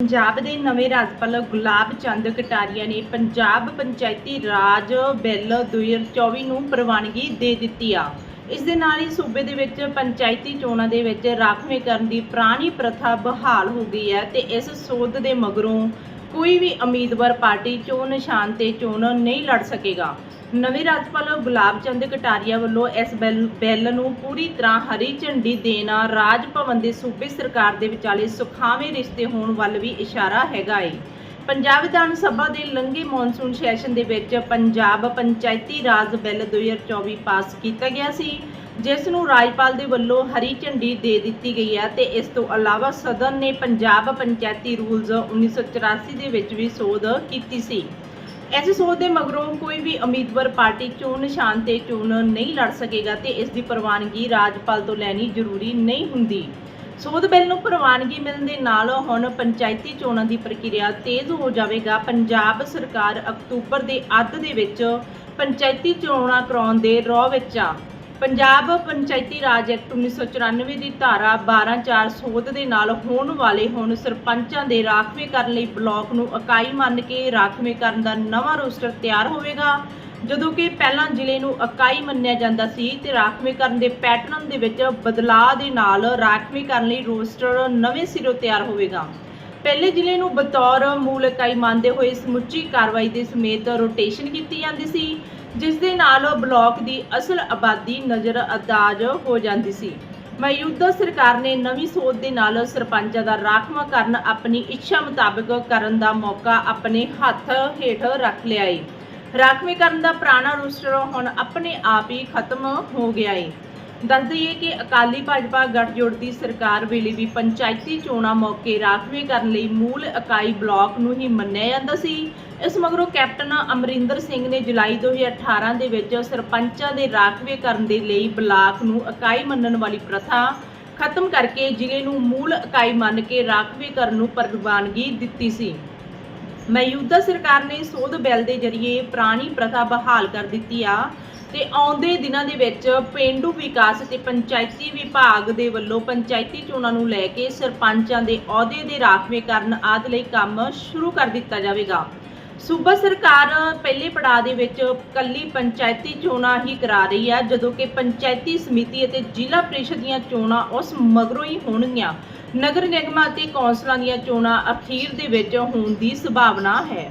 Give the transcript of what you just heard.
ਪੰਜਾਬ ਦੇ ਨਵੇਂ ਰਾਜਪਾਲ ਗੁਲਾਬ ਚੰਦ ਕਟਾਰੀਆ ਨੇ ਪੰਜਾਬ ਪੰਚਾਇਤੀ ਰਾਜ ਬਿੱਲ 2024 ਨੂੰ ਪ੍ਰਵਾਨਗੀ ਦੇ ਦਿੱਤੀ ਆ। ਇਸ ਦੇ ਨਾਲ ਹੀ ਸੂਬੇ ਦੇ ਵਿੱਚ ਪੰਚਾਇਤੀ ਚੋਣਾਂ ਦੇ ਵਿੱਚ ਰਾਖਵੇਂ ਕਰਨ ਦੀ ਪੁਰਾਣੀ ਪ੍ਰਥਾ ਬਹਾਲ ਹੋ ਗਈ ਹੈ ਤੇ ਇਸ ਸੋਧ ਦੇ ਮਗਰੋਂ ਕੋਈ ਵੀ ਉਮੀਦਵਾਰ ਪਾਰਟੀ ਚੋਣ ਨਿਸ਼ਾਨ ਤੇ ਚੋਣ ਨਹੀਂ ਲੜ ਸਕੇਗਾ। ਨਵੇਂ ਰਾਜਪਾਲ ਗੁਲਾਬ ਚੰਦ ਕਟਾਰੀਆ ਵੱਲੋਂ ਇਸ ਬਿੱਲ ਬਿੱਲ ਨੂੰ ਪੂਰੀ ਤਰ੍ਹਾਂ ਹਰੀ ਝੰਡੀ ਦੇਣਾ ਰਾਜ ਭਵਨ ਦੇ ਸੂਬੇ ਸਰਕਾਰ ਦੇ ਵਿਚਾਲੇ ਸੁਖਾਵੇਂ ਰਿਸ਼ਤੇ ਹੋਣ ਵੱਲ ਵੀ ਇਸ਼ਾਰਾ ਹੈਗਾ ਏ। ਪੰਜਾਬ ਵਿਧਾਨ ਸਭਾ ਦੇ ਲੰਘੇ ਮੌਨਸੂਨ ਸੈਸ਼ਨ ਦੇ ਵਿੱਚ ਪੰਜਾਬ ਪੰਚਾਇਤੀ ਰਾਜ ਬਿੱਲ 2024 ਪਾਸ ਕੀਤਾ ਗਿਆ ਸੀ, ਜਿਸ ਨੂੰ ਰਾਜਪਾਲ ਦੇ ਵੱਲੋਂ ਹਰੀ ਝੰਡੀ ਦੇ ਦਿੱਤੀ ਗਈ ਹੈ ਤੇ ਇਸ ਤੋਂ ਇਲਾਵਾ ਸਦਨ ਨੇ ਪੰਜਾਬ ਪੰਚਾਇਤੀ ਰੂਲਸ 1984 ਦੇ ਵਿੱਚ ਵੀ ਸੋਧ ਕੀਤੀ ਸੀ। ਇਸ ਸੋਧ ਦੇ ਮਗਰੋਂ ਕੋਈ ਵੀ ਉਮੀਦਵਾਰ ਪਾਰਟੀ ਚੋਣ ਨਿਸ਼ਾਨ ਤੇ ਚੋਣ ਨਹੀਂ ਲੜ ਸਕੇਗਾ ਤੇ ਇਸ ਦੀ ਪ੍ਰਵਾਨਗੀ ਰਾਜਪਾਲ ਤੋਂ ਲੈਣੀ ਜ਼ਰੂਰੀ ਨਹੀਂ ਹੁੰਦੀ। ਸੋਧ ਬਿੱਲ ਨੂੰ ਪ੍ਰਵਾਨਗੀ ਮਿਲਣ ਦੇ ਨਾਲ ਹੁਣ ਪੰਚਾਇਤੀ ਚੋਣਾਂ ਦੀ ਪ੍ਰਕਿਰਿਆ ਤੇਜ਼ ਹੋ ਜਾਵੇਗਾ। ਪੰਜਾਬ ਸਰਕਾਰ ਅਕਤੂਬਰ ਦੇ ਅੱਧ ਦੇ ਵਿੱਚ ਪੰਚਾਇਤੀ ਚੋਣਾਂ ਕਰਾਉਣ ਦੇ ਰੌ ਵਿੱਚ ਆ। ਪੰਜਾਬ ਪੰਚਾਇਤੀ ਰਾਜ ਐਕਟ 1994 ਦੀ ਧਾਰਾ 124 ਸੋਧ ਦੇ ਨਾਲ ਹੋਣ ਵਾਲੇ ਹੁਣ ਸਰਪੰਚਾਂ ਦੇ ਰਾਖਵੇਂ ਕਰਨ ਲਈ ਬਲਾਕ ਨੂੰ ਇਕਾਈ ਮੰਨ ਕੇ ਰਾਖਵੇਂ ਕਰਨ ਦਾ ਨਵਾਂ ਰੋਸਟਰ ਤਿਆਰ ਹੋਵੇਗਾ। ਜਦੋਂ ਕਿ ਪਹਿਲਾਂ ਜ਼ਿਲ੍ਹੇ ਨੂੰ ਇਕਾਈ ਮੰਨਿਆ ਜਾਂਦਾ ਸੀ ਤੇ ਰਾਖਵੇਂ ਕਰਨ ਦੇ ਪੈਟਰਨ ਦੇ ਵਿੱਚ ਬਦਲਾਅ ਦੇ ਨਾਲ ਰਾਖਵੇਂ ਕਰਨ ਲਈ ਰੋਸਟਰ ਨਵੇਂ ਸਿਰੋਂ ਤਿਆਰ ਹੋਵੇਗਾ। ਪਹਿਲੇ ਜ਼ਿਲ੍ਹੇ ਨੂੰ ਬਤੌਰ ਮੂਲ ਇਕਾਈ ਮੰਨਦੇ ਹੋਏ ਸਮੁੱਚੀ ਕਾਰਵਾਈ ਦੇ ਸਮੇਤ ਰੋਟੇਸ਼ਨ ਕੀਤੀ ਜਾਂਦੀ ਸੀ, ਜਿਸ ਦੇ ਨਾਲ ਬਲਾਕ ਦੀ ਅਸਲ ਆਬਾਦੀ ਨਜ਼ਰ ਅੰਦਾਜ਼ ਹੋ ਜਾਂਦੀ ਸੀ। ਮੌਜੂਦਾ ਸਰਕਾਰ ਨੇ ਨਵੀਂ ਸੋਧ ਦੇ ਨਾਲ ਸਰਪੰਚਾਂ ਦਾ ਰਾਖਵਾਂ ਕਰਨ ਆਪਣੀ ਇੱਛਾ ਮੁਤਾਬਕ ਕਰਨ ਦਾ ਮੌਕਾ ਆਪਣੇ ਹੱਥ ਹੇਠ ਰੱਖ ਲਿਆ ਏ। ਰਾਖਵੇਂ ਕਰਨ ਦਾ ਪੁਰਾਣਾ ਰੂਸਟਰ ਹੁਣ ਆਪਣੇ ਆਪ ਹੀ ਖਤਮ ਹੋ ਗਿਆ ਏ। ਦੱਸ ਦਈਏ ਕਿ ਅਕਾਲੀ ਭਾਜਪਾ ਗੱਠਜੋੜ ਦੀ ਸਰਕਾਰ ਵੇਲੇ ਵੀ ਪੰਚਾਇਤੀ ਚੋਣਾਂ ਮੌਕੇ ਰਾਖਵੇਂ ਕਰਨ ਲਈ ਮੂਲ ਇਕਾਈ ਬਲਾਕ ਨੂੰ ਹੀ ਮੰਨਿਆ ਜਾਂਦਾ ਸੀ। ਇਸ ਮਗਰੋਂ ਕੈਪਟਨ ਅਮਰਿੰਦਰ ਸਿੰਘ ਨੇ ਜੁਲਾਈ 2018 ਦੇ ਵਿੱਚ ਸਰਪੰਚਾਂ ਦੇ ਰਾਖਵੇਂ ਕਰਨ ਦੇ ਲਈ ਬਲਾਕ ਨੂੰ ਇਕਾਈ ਮੰਨਣ ਵਾਲੀ ਪ੍ਰਥਾ ਖਤਮ ਕਰਕੇ ਜ਼ਿਲ੍ਹੇ ਨੂੰ ਮੂਲ ਇਕਾਈ ਮੰਨ ਕੇ ਰਾਖਵੇਂ ਕਰਨ ਨੂੰ ਪ੍ਰਵਾਨਗੀ ਦਿੱਤੀ ਸੀ। ਮੌਜੂਦਾ ਸਰਕਾਰ ਨੇ ਸੋਧ ਬਿੱਲ ਦੇ ਜ਼ਰੀਏ ਪੁਰਾਣੀ ਪ੍ਰਥਾ ਬਹਾਲ ਕਰ ਦਿੱਤੀ ਆ ਤੇ ਆਉਂਦੇ ਦਿਨਾਂ ਦੇ ਵਿੱਚ ਪਿੰਡੂ ਵਿਕਾਸ ਤੇ ਪੰਚਾਇਤੀ ਵਿਭਾਗ ਦੇ ਵੱਲੋਂ ਪੰਚਾਇਤੀ ਚੋਣਾਂ ਨੂੰ ਲੈ ਕੇ ਸਰਪੰਚਾਂ ਦੇ ਅਹੁਦੇ ਦੇ ਰਾਖਵੇਂ ਕਰਨ ਆਦਿ ਲਈ ਕੰਮ ਸ਼ੁਰੂ ਕਰ ਦਿੱਤਾ ਜਾਵੇਗਾ। ਸੂਬਾ ਸਰਕਾਰ ਪਹਿਲੇ ਪੜਾਅ ਦੇ ਵਿੱਚ ਕੱਲੀ ਪੰਚਾਇਤੀ ਚੋਣਾਂ ਹੀ ਕਰਾ ਰਹੀ ਹੈ ਜਦੋਂ ਕਿ ਪੰਚਾਇਤੀ ਸਮਿਤੀ ਅਤੇ ਜ਼ਿਲ੍ਹਾ ਪ੍ਰੀਸ਼ਦ ਦੀਆਂ ਚੋਣਾਂ ਉਸ ਮਗਰੋਂ ਹੀ ਹੋਣਗੀਆਂ। ਨਗਰ ਨਿਗਮਾਂ ਅਤੇ ਕੌਂਸਲਾਂ ਦੀਆਂ ਚੋਣਾਂ ਅਖੀਰ ਦੇ ਵਿੱਚ ਹੋਣ ਦੀ ਸੰਭਾਵਨਾ ਹੈ।